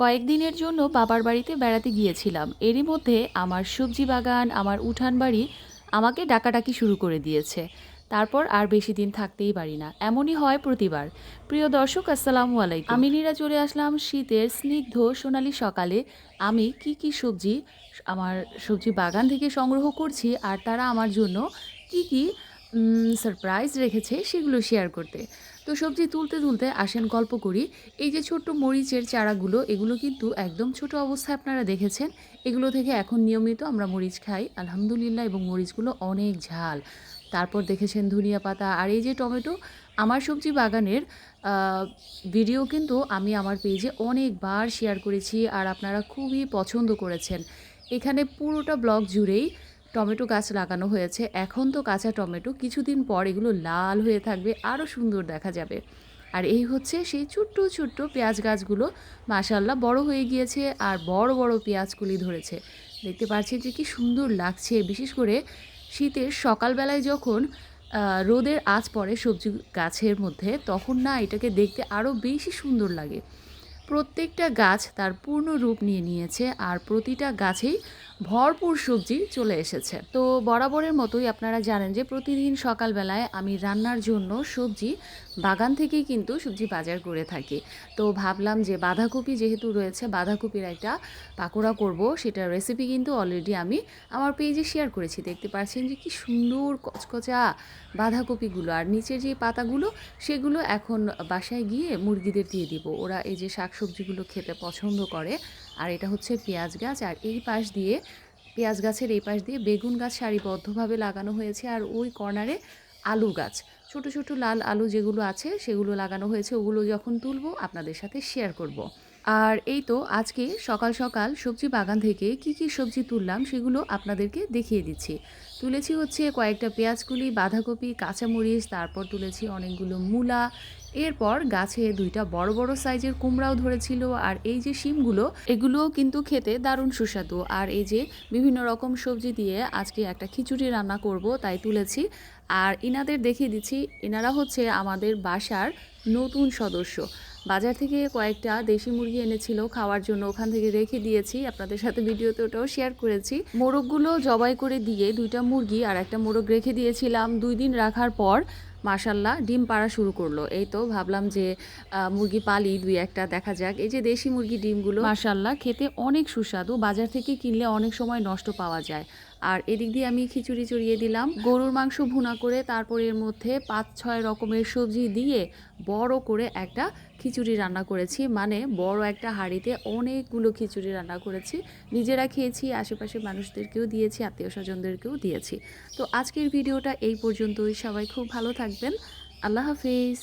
কয়েকদিনের জন্য বাবার বাড়িতে বেড়াতে গিয়েছিলাম। এরই মধ্যে আমার সবজি বাগান, আমার উঠান বাড়ি আমাকে ডাকাডাকি শুরু করে দিয়েছে। তারপর আর বেশি দিন থাকতেই পারি না। এমনই হয় প্রতিবার। প্রিয় দর্শক, আসসালামু আলাইকুম। আমি নীরা চলে আসলাম শীতের স্নিগ্ধ সোনালি সকালে। আমি কি কি সবজি, আমার সবজি বাগান থেকে সংগ্রহ করছি আর তারা আমার জন্য কি কি সারপ্রাইজ রেখেছে সেগুলো শেয়ার করতে। তো সবজি তুলতে তুলতে আসেন গল্প করি। এই যে ছোট্ট মরিচের চারাগুলো, এগুলো কিন্তু একদম ছোট অবস্থায় আপনারা দেখেছেন। এগুলো থেকে এখন নিয়মিত আমরা মরিচ খাই। আলহামদুলিল্লাহ, এবং মরিচগুলো অনেক ঝাল। তারপর দেখেছেন ধনিয়া পাতা। আর এই যে টমেটো, আমার সবজি বাগানের ভিডিও কিন্তু আমি আমার পেজে অনেকবার শেয়ার করেছি, আর আপনারা খুবই পছন্দ করেছেন। এখানে পুরোটা ব্লগ জুড়েই টমেটো গাছ লাগানো হয়েছে। এখন তো কাঁচা টমেটো, কিছুদিন পর এগুলো লাল হয়ে থাকবে, আরও সুন্দর দেখা যাবে। আর এই হচ্ছে সেই ছোট্ট ছোট্ট পেঁয়াজ গাছগুলো। মাশাল্লাহ বড় হয়ে গিয়েছে আর বড় বড় পেঁয়াজগুলি ধরেছে। দেখতে পাচ্ছেন যে কি সুন্দর লাগছে, বিশেষ করে শীতের সকালবেলায় যখন রোদের আঁচ পড়ে সবজি গাছের মধ্যে, তখন না এটাকে দেখতে আরও বেশি সুন্দর লাগে। প্রত্যেকটা গাছ তার পূর্ণ রূপ নিয়ে নিয়েছে আর প্রতিটা গাছেই ভরপুর সবজি চলে এসেছে। তো বরাবরের মতোই আপনারা জানেন যে প্রতিদিন সকালবেলায় আমি রান্নার জন্য সবজি বাগান থেকেই কিন্তু সবজি বাজার করে থাকি। তো ভাবলাম যে বাঁধাকপি যেহেতু রয়েছে, বাঁধাকপির একটা পাকোড়া করব, সেটার রেসিপি কিন্তু অলরেডি আমি আমার পেজে শেয়ার করেছি। দেখতে পাচ্ছেন যে কি সুন্দর কচকচা বাঁধাকপিগুলো। আর নিচের যে পাতাগুলো, সেগুলো এখন বাসায় গিয়ে মুরগিদের দিয়ে দিব। ওরা এই যে শাকসবজিগুলো খেতে পছন্দ করে, আর এটা হচ্ছে পেঁয়াজ গাছ। আর এই পাশ দিয়ে পেঁয়াজ গাছের এই পাশ দিয়ে বেগুন গাছ সারিবদ্ধভাবে লাগানো হয়েছে আর ওই কর্নারে আলু গাছ ছোট ছোট লাল আলু যেগুলো আছে সেগুলো লাগানো হয়েছে, ওগুলো যখন তুলব আপনাদের সাথে শেয়ার করব। আর এই তো আজকে সকাল সকাল সবজি বাগান থেকে কি কি সবজি তুললাম সেগুলো আপনাদেরকে দেখিয়ে দিচ্ছি। তুলেছি হচ্ছে কয়েকটা পেঁয়াজকুলি, বাঁধাকপি, কাঁচামরিচ, তারপর তুলেছি অনেকগুলো মূলা, এরপর গাছে দুইটা বড় বড় সাইজের কুমড়াও ধরেছিল আর এই যে শিমগুলো, এগুলোও কিন্তু খেতে দারুণ সুস্বাদু। আর এই যে বিভিন্ন রকম সবজি দিয়ে আজকে একটা খিচুড়ি রান্না করব তাই তুলেছি। আর ইনাদের দেখিয়ে দিচ্ছি এনারা হচ্ছে আমাদের বাসার নতুন সদস্য। বাজার থেকে কয়েকটা দেশি মুরগি এনেছিল খাওয়ার জন্য, ওখান থেকে রেখে দিয়েছি। আপনাদের সাথে ভিডিওতে ওটাও শেয়ার করেছি। মোরগগুলো জবাই করে দিয়ে দুইটা মুরগি আর একটা মোরগ রেখে দিয়েছিলাম। দুই দিন রাখার পর মাশাল্লাহ ডিম পাড়া শুরু করল। এই তো ভাবলাম যে মুরগি পালি দুই একটা দেখা যাক। এই যে দেশি মুরগি ডিমগুলো মাশাল্লাহ, খেতে অনেক সুস্বাদু, বাজার থেকে কিনলে অনেক সময় নষ্ট পাওয়া যায়। আর এদিক দিয়ে আমি খিচুড়ি চড়িয়ে দিলাম। গরুর মাংস ভুনা করে তারপর এর মধ্যে পাঁচ ছয় রকমের সবজি দিয়ে বড় করে একটা খিচুড়ি রান্না করেছি। মানে বড় একটা হাঁড়িতে অনেকগুলো খিচুড়ি রান্না করেছি। নিজেরা খেয়েছি আশেপাশে মানুষদেরকেও দিয়েছি, আত্মীয় স্বজনদেরকেও দিয়েছি। তো আজকের ভিডিওটা এই পর্যন্তই। সবাই খুব ভালো থাকবেন। আল্লাহ হাফিজ।